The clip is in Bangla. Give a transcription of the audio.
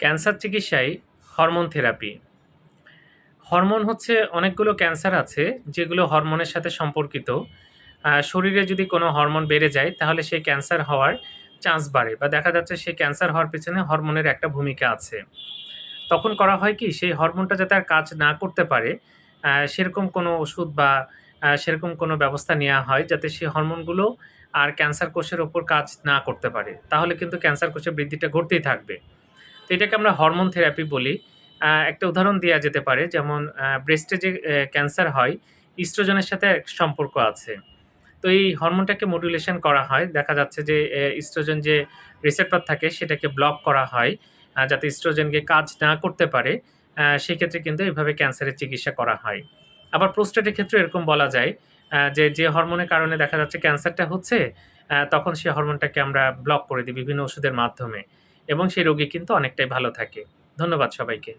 ক্যান্সার চিকিৎসায় হরমোন থেরাপি। হরমোন হচ্ছে অনেকগুলো ক্যান্সার আছে, যেগুলো হরমোনের সাথে সম্পর্কিত। শরীরে যদি কোনো হরমোন বেড়ে যায়, তাহলে সেই ক্যান্সার হওয়ার চান্স বাড়ে বা দেখা যাচ্ছে সেই ক্যান্সার হওয়ার পেছনে হরমোনের একটা ভূমিকা আছে। তখন করা হয় কি, সেই হরমোনটা যাতে আর কাজ না করতে পারে সেরকম কোনো ওষুধ বা সেরকম কোনো ব্যবস্থা নেওয়া হয় যাতে সেই হরমোনগুলো আর ক্যান্সার কোষের ওপর কাজ না করতে পারে। তাহলে কিন্তু ক্যান্সার কোষের বৃদ্ধিটা ঘটতেই থাকবে। তো এটাকে আমরা হরমোন থেরাপি বলি। একটা উদাহরণ দেওয়া যেতে পারে, যেমন ব্রেস্টে যে ক্যান্সার হয় ইস্ট্রোজনের সাথে সম্পর্ক আছে। তো এই হরমোনটাকে মডুলেশন করা হয়, দেখা যাচ্ছে যে ইস্ট্রোজেন যে রিসেপ্টর থাকে, সেটাকে ব্লক করা হয় যাতে ইস্ট্রোজেনকে কাজ না করতে পারে সেক্ষেত্রে কিন্তু এইভাবে ক্যান্সারের চিকিৎসা করা হয়। আবার প্রোস্টেটের ক্ষেত্রে এরকম বলা যায় যে যে হরমোনের কারণে দেখা যাচ্ছে ক্যান্সারটা হচ্ছে তখন সেই হরমোনটাকে আমরা ব্লক করে দিই বিভিন্ন ওষুধের মাধ্যমে। এবং সেই রোগী কিন্তু অনেকটাই ভালো থাকে। ধন্যবাদ সবাইকে।